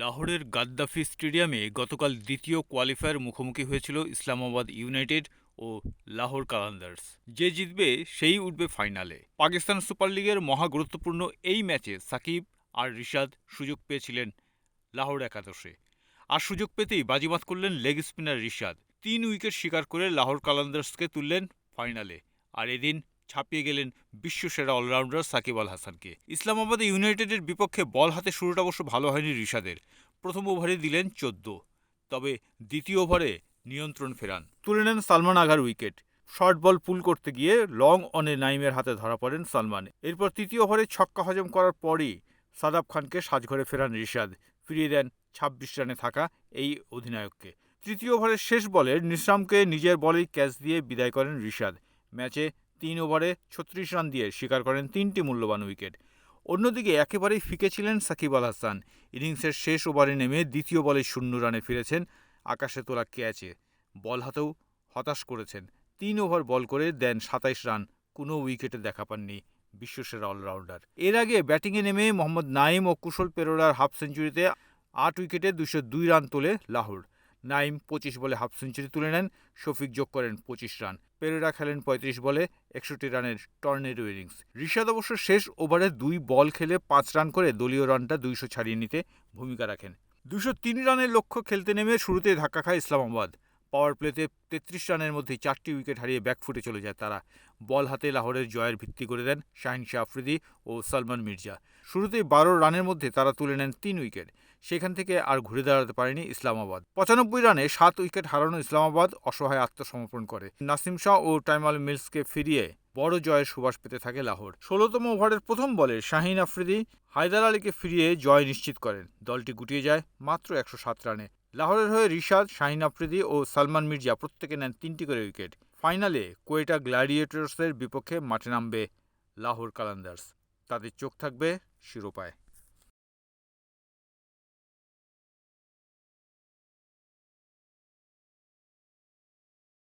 লাহোরের গাদ্দাফি স্টেডিয়ামে গতকাল দ্বিতীয় কোয়ালিফায়ার মুখোমুখি হয়েছিল ইসলামাবাদ ইউনাইটেড ও লাহোর কালান্দার্স যে জিতবে সেই উঠবে ফাইনালে। পাকিস্তান সুপার লিগের মহা গুরুত্বপূর্ণ এই ম্যাচে সাকিব আর রিশাদ সুযোগ পেয়েছিলেন লাহোর একাদশে। আর সুযোগ পেতেই বাজিমাত করলেন লেগ স্পিনার রিশাদ। তিন উইকেট শিকার করে লাহোর কালান্দার্সকে তুললেন ফাইনালে। আর এদিন ছাপিয়ে গেলেন বিশ্বসেরা অলরাউন্ডার সাকিব আল হাসানকে। ইসলামাবাদ ইউনাইটেডের বিপক্ষে বল হাতে শুরুটা অবশ্য ভালো হয়নি রিশাদের। প্রথম ওভারে দিলেন চোদ্দ। তবে দ্বিতীয় ওভারে নিয়ন্ত্রণ ফেরান। তুলে নেন সালমান আঘার উইকেট। শর্ট বল পুল করতে গিয়ে লং অনে নাইমের হাতে ধরা পড়েন সালমান। এরপর তৃতীয় ওভারে ছক্কা হজম করার পরই সাদাব খানকে সাজঘরে ফেরান রিশাদ। ফিরিয়ে দেন ছাব্বিশ রানে থাকা এই অধিনায়ককে। তৃতীয় ওভারের শেষ বলে নিশামকে নিজের বলেই ক্যাচ দিয়ে বিদায় করেন রিশাদ। ম্যাচে তিন ওভারে ছত্রিশ রান দিয়ে শিকার করেন তিনটি মূল্যবান উইকেট। অন্যদিকে একেবারেই ফিকে ছিলেন সাকিব আল হাসান। ইনিংসের শেষ ওভারে নেমে দ্বিতীয় বলে শূন্য রানে ফিরেছেন আকাশে তোলা ক্যাচে। বল হাতেও হতাশ করেছেন। তিন ওভার বল করে দেন সাতাইশ রান, কোনো উইকেটে দেখা পাননি বিশ্বসেরা অলরাউন্ডার। এর আগে ব্যাটিংয়ে নেমে মোহাম্মদ নাইম ও কুশল পেরোরার হাফ সেঞ্চুরিতে আট উইকেটে দুশো দুই রান তোলে লাহোর। নাইম পঁচিশ বলে হাফ সেঞ্চুরি তুলে নেন, শফিক যোগ করেন পঁচিশ রান। পেরেরা খেলেন পঁয়ত্রিশ বলে একষট্টি রানের টর্নেডো ইনিংস। ঋষাদ অবশ্য শেষ ওভারে দুই বল খেলে পাঁচ রান করে দলীয় রানটা দুইশো ছাড়িয়ে নিতে ভূমিকা রাখেন। দুশো তিন রানের লক্ষ্য খেলতে নেমে শুরুতে ধাক্কা খায় ইসলামাবাদ। পাওয়ার প্লেতে তেত্রিশ রানের মধ্যে চারটি উইকেট হারিয়ে ব্যাকফুটে চলে যায় তারা। বল হাতে লাহোরের জয়ের ভিত্তি করে দেন শাহিন শাহ আফ্রিদি ও সলমান মির্জা। শুরুতেই বারো রানের মধ্যে তারা তুলে নেন তিন উইকেট। সেখান থেকে আর ঘুরে দাঁড়াতে পারেনি ইসলামাবাদ। পঁচানব্বই রানে সাত উইকেট হারানো ইসলামাবাদ অসহায় আত্মসমর্পণ করে। নাসিম শাহ ও টাইমাল মিলসকে ফিরিয়ে বড় জয়ের সুবাস পেতে থাকে লাহোর। ষোলোতম ওভারের প্রথম বলে শাহিন আফ্রিদি হায়দার আলীকে ফিরিয়ে জয় নিশ্চিত করেন। দলটি গুটিয়ে যায় মাত্র একশো সাত রানে। লাহোরের হয়ে রিশাদ, শাহিন আফ্রিদি ও সালমান মির্জা প্রত্যেকে নেন তিনটি করে উইকেট। ফাইনালে কোয়েটা গ্ল্যাডিয়েটর্সের বিপক্ষে মাঠে নামবে লাহোর কালান্দার্স। তাদের চোখ থাকবে শিরোপায়।